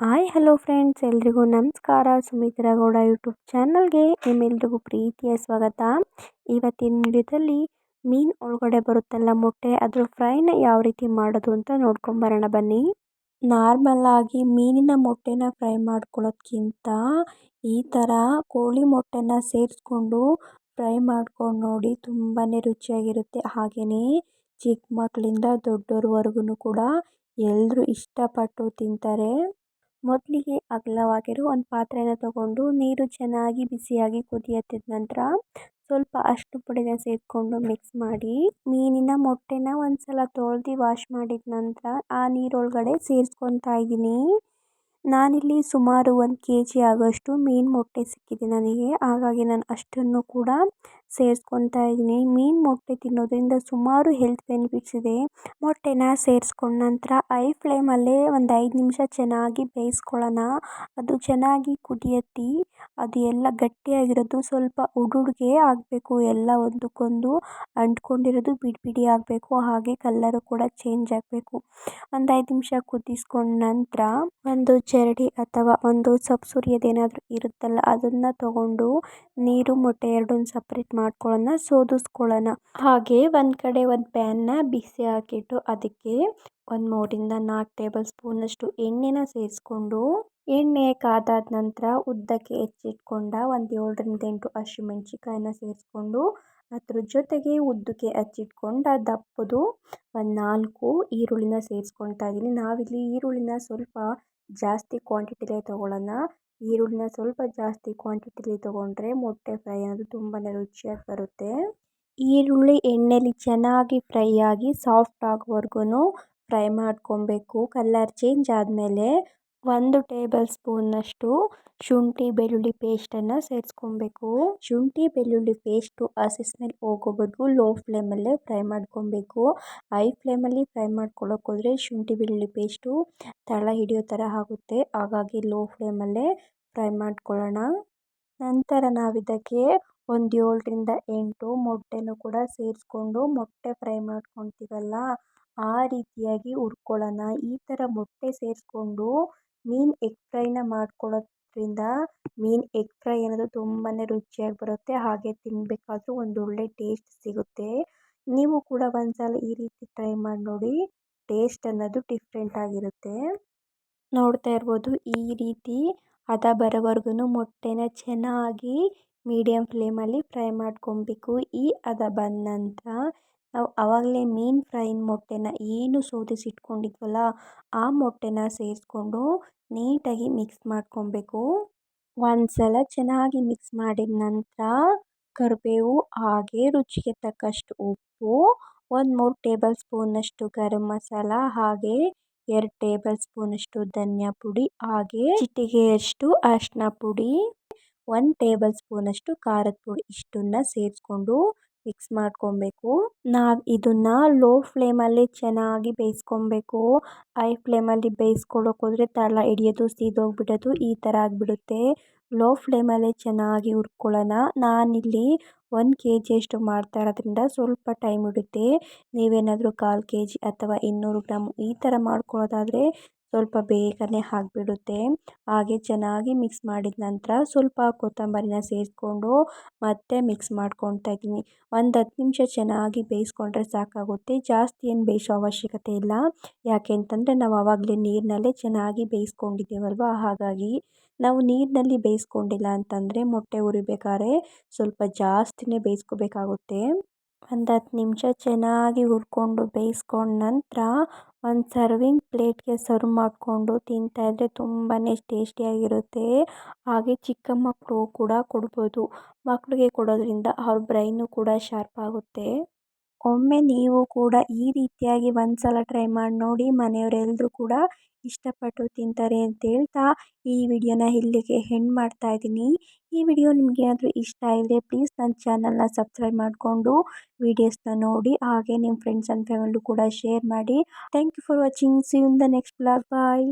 Hi, hello friends. ಎಲ್ರಿಗೂ ನಮಸ್ಕಾರ. Sumitra Gowda YouTube ಚಾನಲ್ಗೆ ನಿಮ್ಮೆಲ್ರಿಗೂ ಪ್ರೀತಿಯ ಸ್ವಾಗತ. ಇವತ್ತಿನ ವಿಡಿಯೋದಲ್ಲಿ ಮೀನು ಒಳಗಡೆ ಬರುತ್ತಲ್ಲ ಮೊಟ್ಟೆ, ಅದ್ರ ಫ್ರೈನ ಯಾವ ರೀತಿ ಮಾಡೋದು ಅಂತ ನೋಡ್ಕೊಂಬರೋಣ ಬನ್ನಿ. ನಾರ್ಮಲ್ ಆಗಿ ಮೀನಿನ ಮೊಟ್ಟೆನ ಫ್ರೈ ಮಾಡ್ಕೊಳ್ಳೋದ್ಕಿಂತ ಈ ಥರ ಕೋಳಿ ಮೊಟ್ಟೆನ ಸೇರಿಸ್ಕೊಂಡು ಫ್ರೈ ಮಾಡ್ಕೊಂಡು ನೋಡಿ ತುಂಬಾ ರುಚಿಯಾಗಿರುತ್ತೆ. ಹಾಗೆಯೇ ಚಿಕ್ಕ ಮಕ್ಕಳಿಂದ ದೊಡ್ಡೋರ್ವರೆಗೂ ಕೂಡ ಎಲ್ಲರೂ ಇಷ್ಟಪಟ್ಟು ತಿಂತಾರೆ. ಮೊದಲಿಗೆ ಅಗಲವಾಗಿರೋ ಒಂದು ಪಾತ್ರೆನ ತಗೊಂಡು ನೀರು ಚೆನ್ನಾಗಿ ಬಿಸಿಯಾಗಿ ಕುದಿಯತ್ತಿದ ನಂತರ ಸ್ವಲ್ಪ ಅಷ್ಟು ಪುಡಿನ ಸೇರಿಕೊಂಡು ಮಿಕ್ಸ್ ಮಾಡಿ ಮೀನಿನ ಮೊಟ್ಟೆನ ಒಂದು ಸಲ ತೊಳ್ದು ವಾಶ್ ಮಾಡಿದ ನಂತರ ಆ ನೀರೊಳಗಡೆ ಸೇರಿಸ್ಕೊತಾ ಇದ್ದೀನಿ. ನಾನಿಲ್ಲಿ ಸುಮಾರು ಒಂದು ಕೆ ಜಿ ಆಗೋಷ್ಟು ಮೀನು ಮೊಟ್ಟೆ ಸಿಕ್ಕಿದೆ ನನಗೆ. ಹಾಗಾಗಿ ನಾನು ಅಷ್ಟನ್ನು ಕೂಡ ಸೇರಿಸ್ಕೊತಾ ಇದ್ದೀನಿ. ಮೀನು ಮೊಟ್ಟೆ ತಿನ್ನೋದರಿಂದ ಸುಮಾರು ಹೆಲ್ತ್ ಬೆನಿಫಿಟ್ಸ್ ಇದೆ. ಮೊಟ್ಟೆನ ಸೇರಿಸ್ಕೊಂಡ ನಂತರ ಐ ಫ್ಲೇಮಲ್ಲೇ ಒಂದು ಐದು ನಿಮಿಷ ಚೆನ್ನಾಗಿ ಬೇಯಿಸ್ಕೊಳ್ಳೋಣ. ಅದು ಚೆನ್ನಾಗಿ ಕುದಿಯತ್ತಿ. ಅದು ಎಲ್ಲ ಗಟ್ಟಿಯಾಗಿರೋದು ಸ್ವಲ್ಪ ಉಡುಡುಗೆ ಆಗಬೇಕು, ಎಲ್ಲ ಒಂದಕ್ಕೊಂದು ಅಂಟ್ಕೊಂಡಿರೋದು ಬಿಡಿ ಬಿಡಿ ಆಗಬೇಕು, ಹಾಗೆ ಕಲ್ಲರು ಕೂಡ ಚೇಂಜ್ ಆಗಬೇಕು. ಒಂದು ಐದು ನಿಮಿಷ ಕುದಿಸ್ಕೊಂಡ ನಂತರ ಒಂದು ಜರಡಿ ಅಥವಾ ಒಂದು ಸೊಪ್ಪು ಸುರಿಯೋದೇನಾದರೂ ಇರುತ್ತಲ್ಲ, ಅದನ್ನು ತಗೊಂಡು ನೀರು, ಮೊಟ್ಟೆ ಎರಡನ್ನು ಸಪ್ರೇಟ್ ಮಾಡ್ಕೊಳ್ಳೋಣ, ಸೋದಿಸ್ಕೊಳ್ಳೋಣ. ಹಾಗೆ ಒಂದು ಕಡೆ ಒಂದು ಪ್ಯಾನ್ನ ಬಿಸಿ ಹಾಕಿಟ್ಟು ಅದಕ್ಕೆ ಒಂದು ಮೂರಿಂದ ನಾಲ್ಕು ಟೇಬಲ್ ಸ್ಪೂನಷ್ಟು ಎಣ್ಣೆನ ಸೇರಿಸ್ಕೊಂಡು ಎಣ್ಣೆ ಕಾದಾದ ನಂತರ ಉದ್ದಕ್ಕೆ ಹೆಚ್ಚಿಟ್ಕೊಂಡ ಒಂದು ಏಳರಿಂದ ಎಂಟು ಹಸಿಮೆಣ್ಸಿಕಾಯಿನ ಸೇರಿಸ್ಕೊಂಡು ಅದ್ರ ಜೊತೆಗೆ ಉದ್ದಕ್ಕೆ ಹಚ್ಚಿಟ್ಕೊಂಡ ದಪ್ಪದು ಒಂದು ನಾಲ್ಕು ಈರುಳ್ಳಿನ ಸೇರಿಸ್ಕೊಳ್ತಾ ಇದ್ದೀನಿ ನಾವಿಲ್ಲಿ ಈರುಳ್ಳಿನ ಸ್ವಲ್ಪ ಜಾಸ್ತಿ ಕ್ವಾಂಟಿಟಿಲೇ ತೊಗೊಳ್ಳೋಣ ಈರುಳ್ಳಿನ ಸ್ವಲ್ಪ ಜಾಸ್ತಿ ಕ್ವಾಂಟಿಟಿಲಿ ತೊಗೊಂಡ್ರೆ ಮೊಟ್ಟೆ ಫ್ರೈ ಅನ್ನೋದು ತುಂಬಾ ರುಚಿಯಾಗಿ ಬರುತ್ತೆ. ಈರುಳ್ಳಿ ಎಣ್ಣೆಲಿ ಚೆನ್ನಾಗಿ ಫ್ರೈ ಆಗಿ ಸಾಫ್ಟ್ ಆಗೋವರೆಗೂ ಫ್ರೈ ಮಾಡ್ಕೊಬೇಕು. ಕಲ್ಲರ್ ಚೇಂಜ್ ಆದಮೇಲೆ ಒಂದು ಟೇಬಲ್ ಸ್ಪೂನಷ್ಟು ಶುಂಠಿ ಬೆಳ್ಳುಳ್ಳಿ ಪೇಸ್ಟನ್ನು ಸೇರಿಸ್ಕೊಬೇಕು. ಶುಂಠಿ ಬೆಳ್ಳುಳ್ಳಿ ಪೇಸ್ಟು ಹಸಿ ಸ್ಮೆಲ್ ಹೋಗೋವರೆಗೂ ಲೋ ಫ್ಲೇಮಲ್ಲೇ ಫ್ರೈ ಮಾಡ್ಕೊಬೇಕು. ಹೈ ಫ್ಲೇಮಲ್ಲಿ ಫ್ರೈ ಮಾಡ್ಕೊಳ್ಳೋಕೆ ಹೋದರೆ ಶುಂಠಿ ಬೆಳ್ಳುಳ್ಳಿ ಪೇಸ್ಟು ತಳ ಹಿಡಿಯೋ ಥರ ಆಗುತ್ತೆ. ಹಾಗಾಗಿ ಲೋ ಫ್ಲೇಮಲ್ಲೇ ಫ್ರೈ ಮಾಡ್ಕೊಳ್ಳೋಣ. ನಂತರ ನಾವು ಇದಕ್ಕೆ ಒಂದು ಏಳರಿಂದ ಎಂಟು ಮೊಟ್ಟೆನೂ ಕೂಡ ಸೇರಿಸ್ಕೊಂಡು ಮೊಟ್ಟೆ ಫ್ರೈ ಮಾಡ್ಕೊತೀವಲ್ಲ, ಆ ರೀತಿಯಾಗಿ ಹುರ್ಕೊಳ್ಳೋಣ. ಈ ಥರ ಮೊಟ್ಟೆ ಸೇರಿಸ್ಕೊಂಡು ಮೀನು ಎಗ್ ಫ್ರೈನ ಮಾಡ್ಕೊಳ್ಳೋದ್ರಿಂದ ಮೀನು ಎಗ್ ಫ್ರೈ ಅನ್ನೋದು ತುಂಬಾ ರುಚಿಯಾಗಿ ಬರುತ್ತೆ, ಹಾಗೆ ತಿನ್ನಬೇಕಾದ್ರೂ ಒಂದು ಒಳ್ಳೆ ಟೇಸ್ಟ್ ಸಿಗುತ್ತೆ. ನೀವು ಕೂಡ ಒಂದ್ಸಲ ಈ ರೀತಿ ಟ್ರೈ ಮಾಡಿ ನೋಡಿ, ಟೇಸ್ಟ್ ಅನ್ನೋದು ಡಿಫ್ರೆಂಟ್ ಆಗಿರುತ್ತೆ. ನೋಡ್ತಾ ಇರ್ಬೋದು, ಈ ರೀತಿ ಹದ ಬರೋವರೆಗೂ ಮೊಟ್ಟೆನ ಚೆನ್ನಾಗಿ ಮೀಡಿಯಮ್ ಫ್ಲೇಮಲ್ಲಿ ಫ್ರೈ ಮಾಡ್ಕೊಬೇಕು. ಈ ಹದ ಬಂದ ನಂತರ ನಾವು ಆವಾಗಲೇ ಮೀನು ಫ್ರೈನ ಮೊಟ್ಟೆನ ಏನು ಸೋದಿಸಿಟ್ಕೊಂಡಿದ್ವಲ್ಲ ಆ ಮೊಟ್ಟೆನ ಸೇರಿಸ್ಕೊಂಡು ನೀಟಾಗಿ ಮಿಕ್ಸ್ ಮಾಡ್ಕೊಬೇಕು. ಒಂದು ಸಲ ಚೆನ್ನಾಗಿ ಮಿಕ್ಸ್ ಮಾಡಿದ ನಂತರ ಕರಿಬೇವು, ಹಾಗೆ ರುಚಿಗೆ ತಕ್ಕಷ್ಟು ಉಪ್ಪು, ಒಂದು ಮೂರು ಟೇಬಲ್ ಸ್ಪೂನಷ್ಟು ಗರಂ ಮಸಾಲ, ಹಾಗೆ ಎರಡು ಟೇಬಲ್ ಸ್ಪೂನಷ್ಟು ಧನಿಯಾ ಪುಡಿ, ಹಾಗೆ ಚಿಟಿಗೆಯಷ್ಟು ಅರಿಶಿನ ಪುಡಿ. ಒಂದು ಟೇಬಲ್ ಸ್ಪೂನಷ್ಟು ಖಾರದ ಪುಡಿ ಇಷ್ಟನ್ನ ಸೇರಿಸ್ಕೊಂಡು ಮಿಕ್ಸ್ ಮಾಡ್ಕೊಬೇಕು. ನಾವು ಇದನ್ನು ಲೋ ಫ್ಲೇಮಲ್ಲಿ ಚೆನ್ನಾಗಿ ಬೇಯಿಸ್ಕೊಬೇಕು. ಹೈ ಫ್ಲೇಮಲ್ಲಿ ಬೇಯಿಸ್ಕೊಳ್ಳೋಕೆ ಹೋದರೆ ತಳ ಹಿಡಿಯೋದು, ಸೀದೋಗಿಬಿಡೋದು ಈ ಥರ ಆಗಿಬಿಡುತ್ತೆ. ಲೋ ಫ್ಲೇಮಲ್ಲೇ ಚೆನ್ನಾಗಿ ಹುರ್ಕೊಳ್ಳೋಣ. ನಾನಿಲ್ಲಿ ಒಂದು ಕೆ ಜಿಯಷ್ಟು ಮಾಡ್ತಾ ಇರೋದ್ರಿಂದ ಸ್ವಲ್ಪ ಟೈಮ್ ಹಿಡುತ್ತೆ. ನೀವೇನಾದರೂ ಕಾಲು ಕೆ ಜಿ ಅಥವಾ ಇನ್ನೂರು ಗ್ರಾಮ್ ಈ ಥರ ಮಾಡ್ಕೊಳ್ಳೋದಾದರೆ ಸ್ವಲ್ಪ ಬೇಗನೆ ಆಗಿಬಿಡುತ್ತೆ. ಹಾಗೆ ಚೆನ್ನಾಗಿ ಮಿಕ್ಸ್ ಮಾಡಿದ ನಂತರ ಸ್ವಲ್ಪ ಕೊತ್ತಂಬರಿನ ಸೇರಿಸ್ಕೊಂಡು ಮತ್ತೆ ಮಿಕ್ಸ್ ಮಾಡ್ಕೊತಾ ಇದ್ದೀನಿ. ಒಂದು ಹತ್ತು ನಿಮಿಷ ಚೆನ್ನಾಗಿ ಬೇಯಿಸ್ಕೊಂಡ್ರೆ ಸಾಕಾಗುತ್ತೆ. ಜಾಸ್ತಿ ಏನು ಬೇಯಿಸೋ ಅವಶ್ಯಕತೆ ಇಲ್ಲ. ಯಾಕೆ ನಾವು ಆವಾಗಲೇ ನೀರಿನಲ್ಲೇ ಚೆನ್ನಾಗಿ ಬೇಯಿಸ್ಕೊಂಡಿದ್ದೀವಲ್ವ? ಹಾಗಾಗಿ ನಾವು ನೀರಿನಲ್ಲಿ ಬೇಯಿಸ್ಕೊಂಡಿಲ್ಲ ಅಂತಂದರೆ ಮೊಟ್ಟೆ ಉರಿಬೇಕಾದ್ರೆ ಸ್ವಲ್ಪ ಜಾಸ್ತಿನೇ ಬೇಯಿಸ್ಕೋಬೇಕಾಗುತ್ತೆ. ಒಂದು ಹತ್ತು ನಿಮಿಷ ಚೆನ್ನಾಗಿ ಹುರ್ಕೊಂಡು ಬೇಯಿಸ್ಕೊಂಡ ನಂತರ ಒಂದು ಸರ್ವಿಂಗ್ ಪ್ಲೇಟ್ಗೆ ಸರ್ವ್ ಮಾಡಿಕೊಂಡು ತಿಂತಾಯಿದ್ರೆ ತುಂಬಾ ಟೇಸ್ಟಿಯಾಗಿರುತ್ತೆ. ಹಾಗೆ ಚಿಕ್ಕ ಮಕ್ಕಳು ಕೂಡ ಕೊಡ್ಬೋದು. ಮಕ್ಕಳಿಗೆ ಕೊಡೋದ್ರಿಂದ ಅವ್ರ ಬ್ರೈನು ಕೂಡ ಶಾರ್ಪ್ ಆಗುತ್ತೆ. ಒಮ್ಮೆ ನೀವು ಕೂಡ ಈ ರೀತಿಯಾಗಿ ಒಂದ್ಸಲ ಟ್ರೈ ಮಾಡಿ ನೋಡಿ ಮನೆಯವರೆಲ್ಲರೂ ಕೂಡ ಇಷ್ಟಪಟ್ಟು ತಿಂತಾರೆ ಅಂತ ಹೇಳ್ತಾ ಈ ವಿಡಿಯೋನ ಇಲ್ಲಿಗೆ ಹೆಂಡ್ ಮಾಡ್ತಾ ಇದ್ದೀನಿ. ಈ ವಿಡಿಯೋ ನಿಮಗೇನಾದರೂ ಇಷ್ಟ ಇದ್ದರೆ ಪ್ಲೀಸ್ ನನ್ನ ಚಾನಲ್ನ ಸಬ್ಸ್ಕ್ರೈಬ್ ಮಾಡಿಕೊಂಡು ವೀಡಿಯೋಸ್ನ ನೋಡಿ, ಹಾಗೆ ನಿಮ್ಮ ಫ್ರೆಂಡ್ಸ್ ಆ್ಯಂಡ್ ಫ್ಯಾಮಿಲಿ ಕೂಡ ಶೇರ್ ಮಾಡಿ. Thank you for watching see in the next blog bye